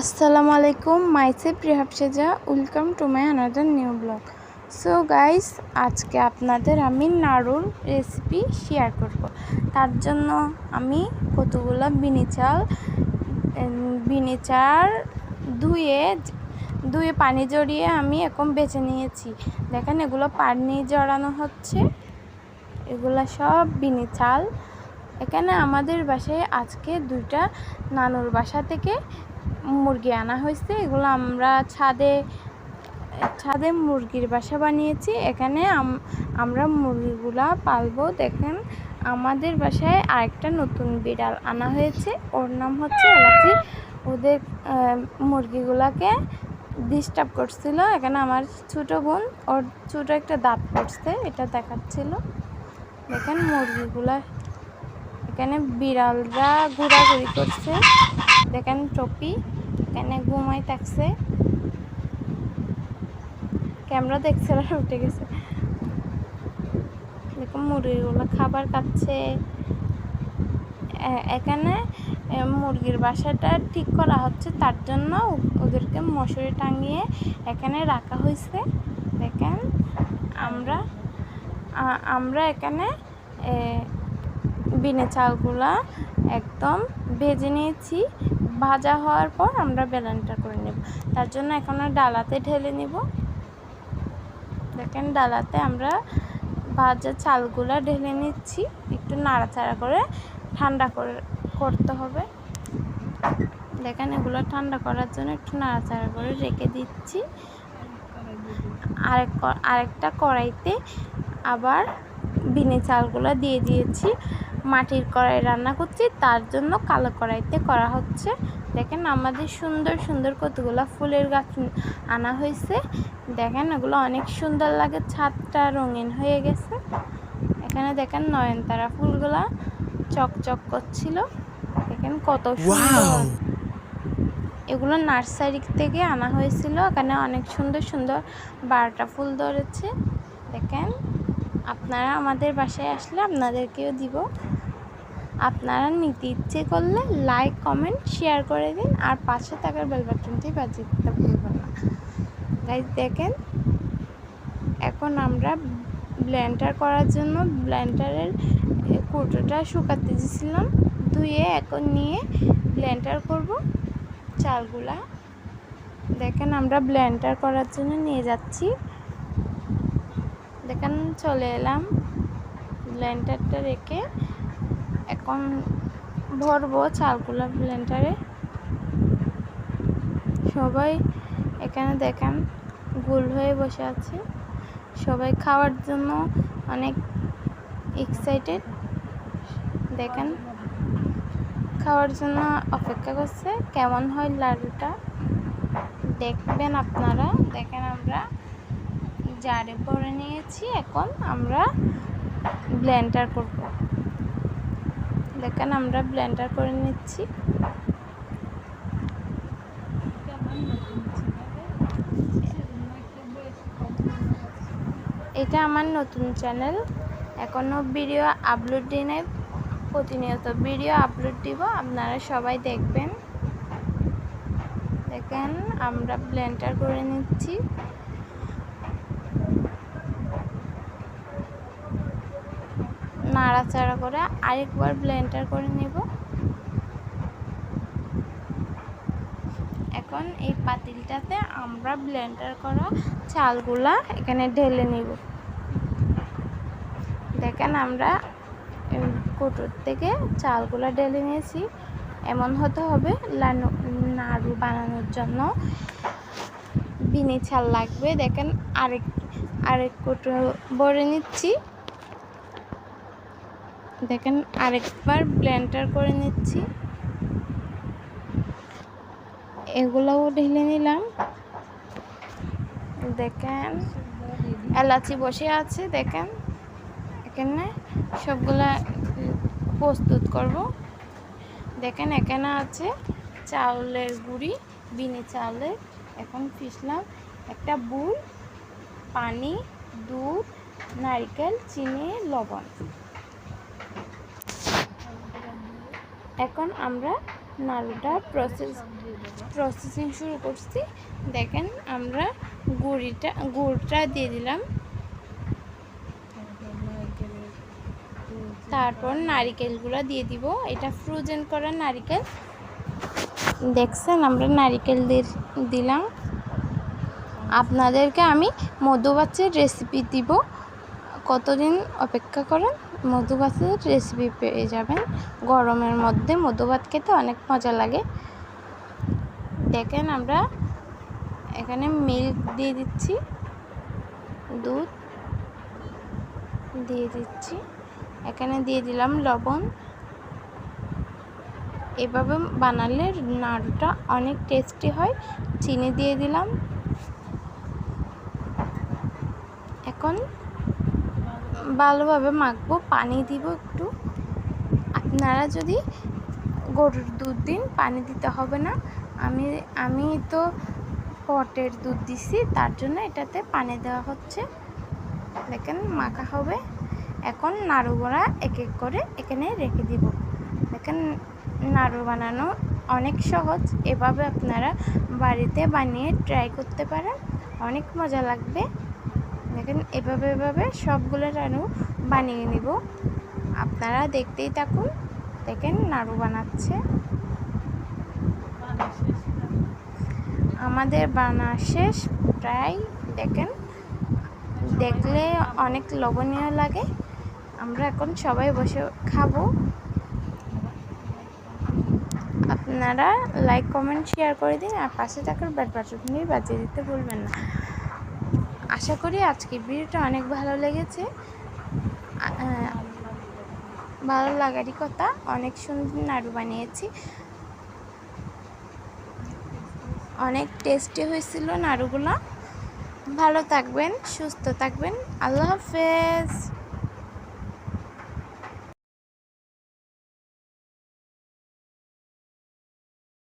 আসসালামু আলাইকুম মাইসেফ রিহাব সেজা, welcome to my another new blog. So guys আজকে আপনাদের আমি নাড়ুর রেসিপি শেয়ার করব। তার জন্য আমি কতগুলো বিনি চাল বিনি চাল ধুয়ে ধুয়ে পানি জড়িয়ে আমি এখন বেছে নিয়েছি। দেখেন এগুলো পানি জড়ানো হচ্ছে। এগুলো সব বিনি চাল। এখানে আমাদের বাসায় আজকে দুইটা নানুর বাসা থেকে মুরগি আনা হয়েছে। এগুলো আমরা ছাদে ছাদে মুরগির বাসা বানিয়েছি। এখানে আমরা মুরগিগুলা পালবো। দেখেন, আমাদের বাসায় আরেকটা নতুন বিড়াল আনা হয়েছে। ওর নাম হচ্ছে এলাচি। ওদের মুরগিগুলাকে ডিস্টার্ব করছিল। এখানে আমার ছোট বোন, ওর ছোট একটা দাঁত পড়ছে, এটা দেখাচ্ছিল। দেখেন, মুরগিগুলা, এখানে বিড়ালরা ঘোরাঘুরি করছে। দেখেন টপি এখানে ঘুমাই থাকছে। ক্যামেরা দেখছে আর উঠে গেছে। দেখুন, মুরগিগুলো খাবার খাচ্ছে। এখানে মুরগির বাসাটা ঠিক করা হচ্ছে, তার জন্য ওদেরকে মশুরি টাঙিয়ে এখানে রাখা হয়েছে। দেখেন, আমরা আমরা এখানে বিনে চালগুলা একদম ভেজে নিয়েছি। ভাজা হওয়ার পর আমরা বেলানটা করে নেব। তার জন্য এখন ডালাতে ঢেলে নিব। দেখেন ডালাতে আমরা ভাজা চালগুলা ঢেলে নিচ্ছি। একটু নাড়াচাড়া করে ঠান্ডা করে করতে হবে। দেখেন এগুলো ঠান্ডা করার জন্য একটু নাড়াচাড়া করে রেখে দিচ্ছি। আরেক আরেকটা কড়াইতে আবার বিনে চালগুলো দিয়ে দিয়েছি। মাটির কড়াই রান্না করছি তার জন্য কালো কড়াইতে করা হচ্ছে। দেখেন আমাদের সুন্দর সুন্দর কতগুলো ফুলের গাছ আনা হয়েছে। দেখেন ওগুলো অনেক সুন্দর লাগে ছাদটা রঙিন হয়ে গেছে। এখানে দেখেন নয়নতারা ফুলগুলা চকচক করছিল। দেখেন কত সুন্দর। এগুলো নার্সারি থেকে আনা হয়েছিল। এখানে অনেক সুন্দর সুন্দর বারোটা ফুল ধরেছে। দেখেন আপনারা আমাদের বাসায় আসলে আপনাদেরকেও দিব। আপনারা নিতে ইচ্ছে করলে লাইক কমেন্ট শেয়ার করে দিন আর পাশে থাকার বেল বাটনটি দিতে ভুলবেন না। গাইজ দেখেন, এখন আমরা ব্লেন্ডার করার জন্য ব্লেন্ডারের কুটোটা শুকাতে দিয়েছিলাম। ধুয়ে এখন নিয়ে ব্লেন্ডার করব। চালগুলা দেখেন, আমরা ব্লেন্ডার করার জন্য নিয়ে যাচ্ছি। দেখেন, চলে এলাম। ব্লেন্ডারটা রেখে এখন ভরবো চালগুলা ব্লেন্ডারে সবাই এখানে দেখেন, গোল হয়ে বসে আছে। সবাই খাওয়ার জন্য অনেক এক্সাইটেড দেখেন, খাওয়ার জন্য অপেক্ষা করছে, কেমন হয় লাড্ডুটা দেখবেন আপনারা, দেখেন আমরা জারে ভরে নিয়েছি, এখন আমরা ব্লেন্ডার করব। দেখেন, আমরা ব্লেন্ডার করে নিচ্ছি। এটা আমার নতুন চ্যানেল এখনও ভিডিও আপলোড দিই নাই। প্রতিনিয়ত ভিডিও আপলোড দিব, আপনারা সবাই দেখবেন। দেখেন, আমরা ব্লেন্ডার করে নিচ্ছি। নাড়াচাড়া করে আরেকবার ব্লেন্ডার করে নিব। এখন এই পাতিলটাতে আমরা ব্লেন্ডার করা চালগুলা এখানে ঢেলে নিব। দেখেন আমরা কুটোর থেকে চালগুলা ঢেলে নিয়েছি। এমন হতে হবে নাড়ু বানানোর জন্য। বিনি চাল লাগবে। দেখেন আরেক আরেক কুটো ভরে নিচ্ছি। দেখেন, আরেকবার ব্লেন্ডার করে নিচ্ছি। এগুলোও ঢেলে নিলাম। দেখেন, এলাচি বসে আছে, দেখেন। এখানে সবগুলা প্রস্তুত করব। দেখেন, এখানে আছে চাউলের গুঁড়ি, বিনি চাউলের এখন পিসলাম একটা বুল, পানি, দুধ, নারকেল, চিনি, লবণ। এখন আমরা নাড়ুটা প্রসেস প্রসেসিং শুরু করছি। দেখেন আমরা গুড়িটা গুড়টা দিয়ে দিলাম। তারপর নারিকেলগুলো দিয়ে দিব। এটা ফ্রোজেন করা নারিকেল। দেখছেন, আমরা নারিকেল দিলাম। আপনাদেরকে আমি মধুবাচের রেসিপি দিব। কতদিন অপেক্ষা করেন? মধুবাচের রেসিপি পেয়ে যাবেন। গরমের মধ্যে মধুভাত খেতে অনেক মজা লাগে। দেখেন আমরা এখানে মিল্ক দিয়ে দিচ্ছি, দুধ দিয়ে দিচ্ছি। এখানে দিয়ে দিলাম লবণ। এভাবে বানালে নাড়ুটা অনেক টেস্টি হয়। চিনি দিয়ে দিলাম। এখন ভালোভাবে মাখবো, পানি দিব একটু। আপনারা যদি গরুর দুধ দিন, পানি দিতে হবে না। আমি আমি তো পটের দুধ দিছি, তার জন্য এটাতে পানি দেওয়া হচ্ছে। দেখেন, মাখা হবে। এখন নাড়ু গোড়া এক এক করে এখানে রেখে দিব। দেখেন, নাড়ু বানানো অনেক সহজ। এভাবে আপনারা বাড়িতে বানিয়ে ট্রাই করতে পারেন। অনেক মজা লাগবে। দেখেন, এভাবে এভাবে সবগুলো নাড়ু বানিয়ে নিব। আপনারা দেখতেই থাকুন। দেখেন, নাড়ু বানাচ্ছে। আমাদের বানা শেষ প্রায়, দেখেন। দেখলে অনেক লবণীয় লাগে। আমরা এখন সবাই বসে খাব। আপনারা লাইক কমেন্ট শেয়ার করে দিন। আর পাশে থাকার ব্যাট বাটনটি বাজিয়ে দিতে ভুলবেন না। আশা করি আজকের ভিডিওটা অনেক ভালো লেগেছে। ভালো লাগারই কথা। অনেক সুন্দর নাড়ু বানিয়েছি। অনেক টেস্টি হয়েছিল নাড়ুগুলো। ভালো থাকবেন, সুস্থ থাকবেন। আল্লাহ হাফেজ।